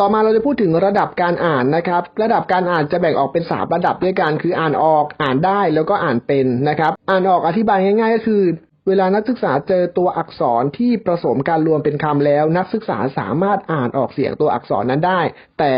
ต่อมาเราจะพูดถึงระดับการอ่านนะครับ ระดับการอ่านจะแบ่งออกเป็นสามระดับด้วยกันคืออ่านออกอ่านได้แล้วก็อ่านเป็นนะครับ อ่านออกอธิบายง่ายๆ ก็คือ เวลานักศึกษาเจอตัวอักษรที่ผสมการรวมเป็นคำแล้ว นักศึกษาสามารถอ่านออกเสียงตัวอักษรนั้นได้ แต่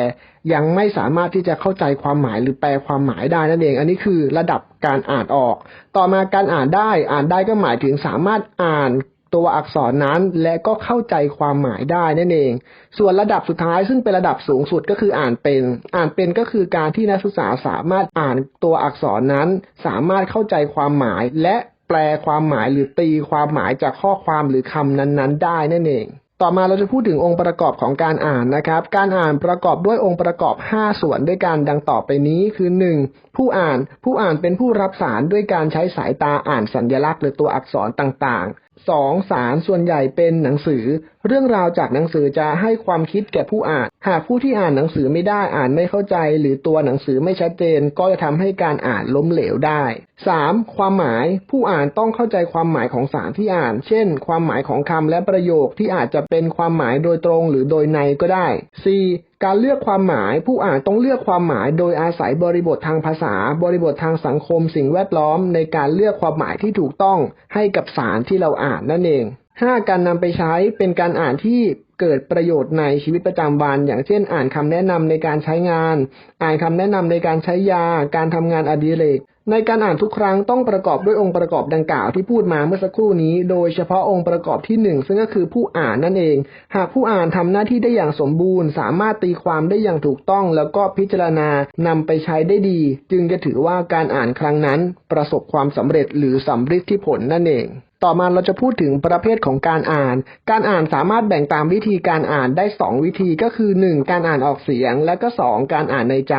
ยังไม่สามารถที่จะเข้าใจความหมายหรือแปลความหมายได้นั่นเอง อันนี้คือระดับการอ่านออก ต่อมาการอ่านได้ อ่านได้ก็หมายถึงสามารถอ่าน ตัวอักษรนั้นและก็เข้าใจความหมายได้นั่นเอง ส่วนระดับสุดท้ายซึ่งเป็นระดับสูงสุดก็คืออ่านเป็น อ่านเป็นก็คือการที่นักศึกษาสามารถอ่านตัวอักษรนั้น สามารถเข้าใจความหมาย และแปลความหมายหรือตีความหมายจากข้อความหรือคำนั้นๆ ได้นั่นเองต่อมาเราจะพูดถึงองค์ประกอบของการอ่านนะครับ การอ่านประกอบด้วยองค์ประกอบ 5 ส่วนด้วยกันดังต่อไปนี้คือ 1. ผู้อ่าน ผู้อ่านเป็นผู้รับสารด้วยการใช้สายตาอ่านสัญลักษณ์หรือตัวอักษรต่างๆ 2. สารส่วนใหญ่เป็นหนังสือ เรื่องราวจากหนังสือจะให้ความคิดแก่ผู้อ่าน หากผู้ที่อ่านหนังสือไม่ได้อ่านไม่เข้าใจ หรือตัวหนังสือไม่ชัดเจน ก็จะทำให้การอ่านล้มเหลวได้ 3. ความหมายผู้อ่านต้องเข้าใจความหมายของสารที่อ่าน เช่น ความหมายของคำและประโยคที่อาจจะเป็นความหมายโดยตรงหรือโดยในก็ได้ 4. การเลือกความหมายผู้อ่านต้องเลือกความหมายโดยอาศัยบริบททางภาษา บริบททางสังคมสิ่งแวดล้อม ในการเลือกความหมายที่ถูกต้องให้กับสารที่เราอ่านนั่นเอง 5. การนำไปใช้เป็นการอ่านที่ เกิดประโยชน์ในชีวิตประจำวัน อย่างเช่น อ่านคำแนะนำในการใช้งาน อ่านคำแนะนำในการใช้ยา การทำงานอดิเรก ในการอ่านทุกครั้งต้องประกอบด้วยองค์ประกอบดังกล่าวที่พูดมาเมื่อสักครู่นี้ โดยเฉพาะองค์ประกอบที่หนึ่งซึ่งก็คือผู้อ่านนั่นเอง หากผู้อ่านทำหน้าที่ได้อย่างสมบูรณ์ สามารถตีความได้อย่างถูกต้อง แล้วก็พิจารณานำไปใช้ได้ดี จึงจะถือว่าการอ่านครั้งนั้น ประสบความสำเร็จหรือสำฤทธิผลนั่นเอง ต่อมาเราจะพูดถึงประเภทของการอ่าน การอ่านสามารถแบ่งตามวิธีการอ่านได้ 2 วิธีก็คือ 1. การอ่านออกเสียง และก็ 2. การอ่านในใจ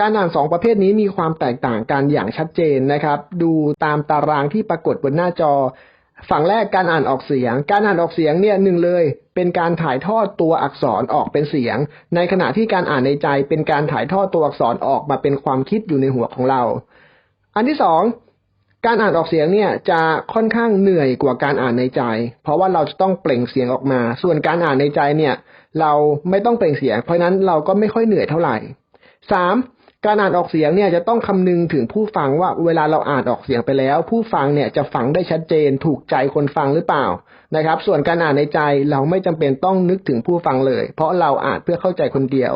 การอ่านสองประเภทนี้มีความแตกต่างกันอย่างชัดเจนนะครับ ดูตามตารางที่ปรากฏบนหน้าจอ ฝั่งแรกการอ่านออกเสียง การอ่านออกเสียงเนี่ยหนึ่งเลย เป็นการถ่ายทอดตัวอักษรออกเป็นเสียง ในขณะที่การอ่านในใจ เป็นการถ่ายทอดตัวอักษรออกมาเป็นความคิดอยู่ในหัวของเรา อันที่สอง การอ่านออกเสียงเนี่ยจะค่อนข้างเหนื่อยกว่าการอ่านในใจ เพราะว่าเราจะต้องเปล่งเสียงออกมา ส่วนการอ่านในใจเนี่ยเราไม่ต้องเปล่งเสียง เพราะนั้นเราก็ไม่ค่อยเหนื่อยเท่าไหร่สามการอ่านออกเสียงเนี่ยจะต้องคำนึงถึงผู้ฟังว่าเวลาเราอ่านออกเสียงไปแล้ว ผู้ฟังเนี่ยจะฟังได้ชัดเจนถูกใจคนฟังหรือเปล่านะครับ ส่วนการอ่านในใจเราไม่จำเป็นต้องนึกถึงผู้ฟังเลย เพราะเราอ่านเพื่อเข้าใจคนเดียว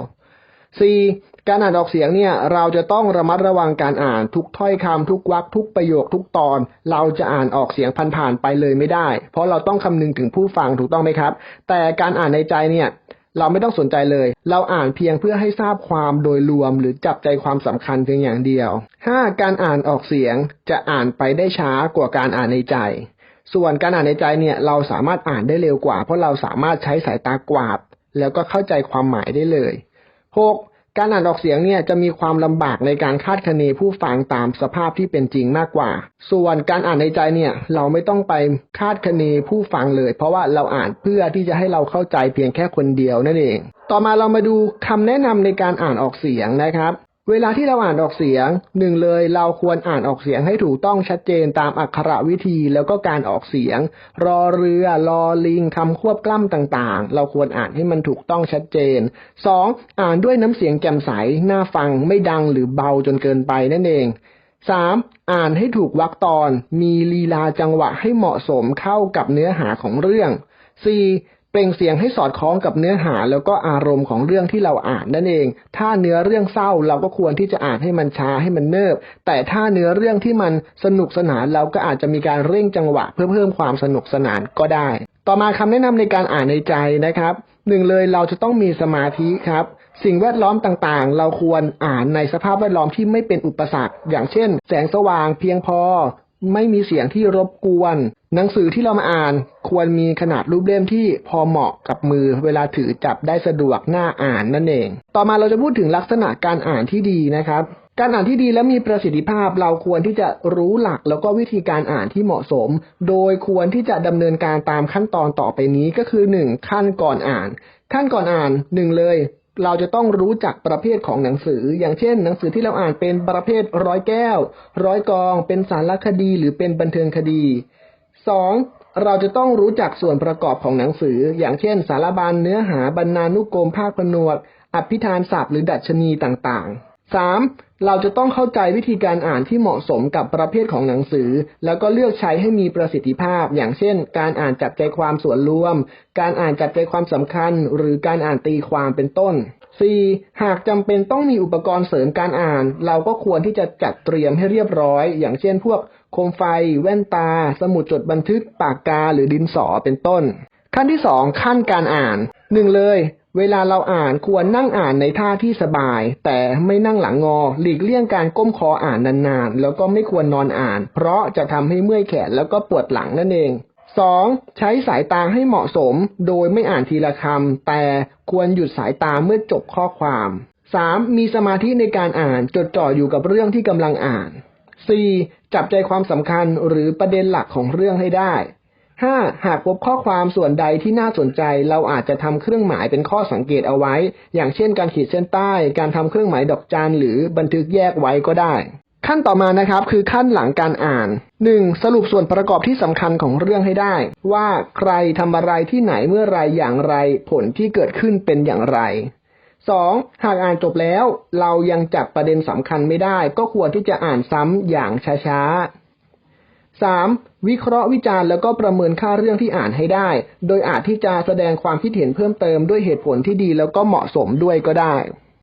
4. การอ่านออกเสียงเนี่ยเราจะต้องระมัดระวังการอ่านทุกถ้อยคำทุกวรรคทุกประโยคทุกตอน เราจะอ่านออกเสียงผ่านๆไปเลยไม่ได้ เพราะเราต้องคำนึงถึงผู้ฟังถูกต้องไหมครับ แต่การอ่านในใจเนี่ยเราไม่ต้องสนใจเลย เราอ่านเพียงเพื่อให้ทราบความโดยรวมหรือจับใจความสำคัญเพียงอย่างเดียว 5. การอ่านออกเสียงจะอ่านไปได้ช้ากว่าการอ่านในใจ ส่วนการอ่านในใจเนี่ยเราสามารถอ่านได้เร็วกว่า เพราะเราสามารถใช้สายตากวาด แล้วก็เข้าใจความหมายได้เลย 6. การอ่านออกเสียงเนี่ยจะมีความลำบากในการคาดคะเนผู้ฟังตามสภาพที่เป็นจริงมากกว่า ส่วนการอ่านในใจเนี่ยเราไม่ต้องไปคาดคะเนผู้ฟังเลย เพราะว่าเราอ่านเพื่อที่จะให้เราเข้าใจเพียงแค่คนเดียวนั่นเอง ต่อมาเรามาดูคำแนะนำในการอ่านออกเสียงนะครับ เวลาที่เราอ่านออกเสียงหนึ่งเลยเราควรอ่านออกเสียงให้ถูกต้องชัดเจนตามอักขระวิธีแล้วก็การออกเสียง รอเรือ รอลิงคำควบกล้ำต่างๆ เราควรอ่านให้มันถูกต้องชัดเจน 2. อ่านด้วยน้ำเสียงแจ่มใสน่าฟังไม่ดังหรือเบาจนเกินไปนั่นเอง 3. อ่านให้ถูกวรรคตอน มีลีลาจังหวะให้เหมาะสมเข้ากับเนื้อหาของเรื่อง 4. เปล่งเสียงให้สอดคล้องกับเนื้อหาแล้วก็อารมณ์ของเรื่องที่เราอ่านนั่นเอง ถ้าเนื้อเรื่องเศร้าเราก็ควรที่จะอ่านให้มันช้าให้มันเนิบ แต่ถ้าเนื้อเรื่องที่มันสนุกสนานเราก็อาจจะมีการเร่งจังหวะ เพื่อเพิ่มความสนุกสนานก็ได้ ต่อมาคำแนะนำในการอ่านในใจนะครับหนึ่งเลยเราจะต้องมีสมาธิครับ สิ่งแวดล้อมต่างๆ เราควรอ่านในสภาพแวดล้อมที่ไม่เป็นอุปสรรค อย่างเช่น แสงสว่างเพียงพอ ไม่มีเสียงที่รบกวน หนังสือที่เรามาอ่านควรมีขนาดรูปเล่มที่พอเหมาะกับมือเวลาถือจับได้สะดวกหน้าอ่านนั่นเอง ต่อมาเราจะพูดถึงลักษณะการอ่านที่ดีนะครับ การอ่านที่ดีและมีประสิทธิภาพเราควรที่จะรู้หลักแล้วก็วิธีการอ่านที่เหมาะสม โดยควรที่จะดำเนินการตามขั้นตอนต่อไปนี้ก็คือ 1. ขั้นก่อนอ่าน ขั้นก่อนอ่านหนึ่งเลย เราจะต้องรู้จักประเภทของหนังสือ อย่างเช่น หนังสือที่เราอ่านเป็นประเภทร้อยแก้ว ร้อยกอง เป็นสารคดีหรือเป็นบันเทิงคดี 2. เราจะต้องรู้จักส่วนประกอบของหนังสือ อย่างเช่น สารบัญเนื้อหาบรรณานุกรมภาคผนวก อภิธานศัพท์หรือดัชนีต่างๆ 3. เราจะต้องเข้าใจวิธีการอ่านที่เหมาะสมกับประเภทของหนังสือ แล้วก็เลือกใช้ให้มีประสิทธิภาพ อย่างเช่น การอ่านจับใจความส่วนรวม การอ่านจับใจความสำคัญ หรือการอ่านตีความเป็นต้น 4. หากจำเป็นต้องมีอุปกรณ์เสริมการอ่าน เราก็ควรที่จะจัดเตรียมให้เรียบร้อย อย่างเช่น พวกโคมไฟ แว่นตา สมุดจดบันทึก ปากกา หรือดินสอเป็นต้น ขั้นที่ 2 ขั้นการอ่าน 1 เลย เวลาเราอ่านควรนั่งอ่านในท่าที่สบาย แต่ไม่นั่งหลังงอ หลีกเลี่ยงการก้มคออ่านนานๆ แล้วก็ไม่ควรนอนอ่าน เพราะจะทำให้เมื่อยแขนแล้วก็ปวดหลังนั่นเอง 2. ใช้สายตาให้เหมาะสม โดยไม่อ่านทีละคำแต่ควรหยุดสายตาเมื่อจบข้อความ 3. มีสมาธิในการอ่านจดจ่ออยู่กับเรื่องที่กำลังอ่าน 4. จับใจความสำคัญหรือประเด็นหลักของเรื่องให้ได้ 5. หากพบข้อความส่วนใดที่น่าสนใจ เราอาจจะทำเครื่องหมายเป็นข้อสังเกตเอาไว้ อย่างเช่น การขีดเส้นใต้ การทำเครื่องหมายดอกจันหรือบันทึกแยกไว้ก็ได้ ขั้นต่อมานะครับคือขั้นหลังการอ่าน 1. สรุปส่วนประกอบที่สำคัญของเรื่องให้ได้ ว่าใครทำอะไรที่ไหนเมื่อไรอย่างไร ผลที่เกิดขึ้นเป็นอย่างไร 2. หากอ่านจบแล้ว เรายังจับประเด็นสำคัญไม่ได้ ก็ควรที่จะอ่านซ้ำอย่างช้าๆ 3. วิเคราะห์วิจารณ์แล้วก็ประเมินค่าเรื่องที่อ่านให้ได้ โดยอาจที่จะแสดงความคิดเห็นเพิ่มเติมด้วยเหตุผลที่ดีแล้วก็เหมาะสมด้วยก็ได้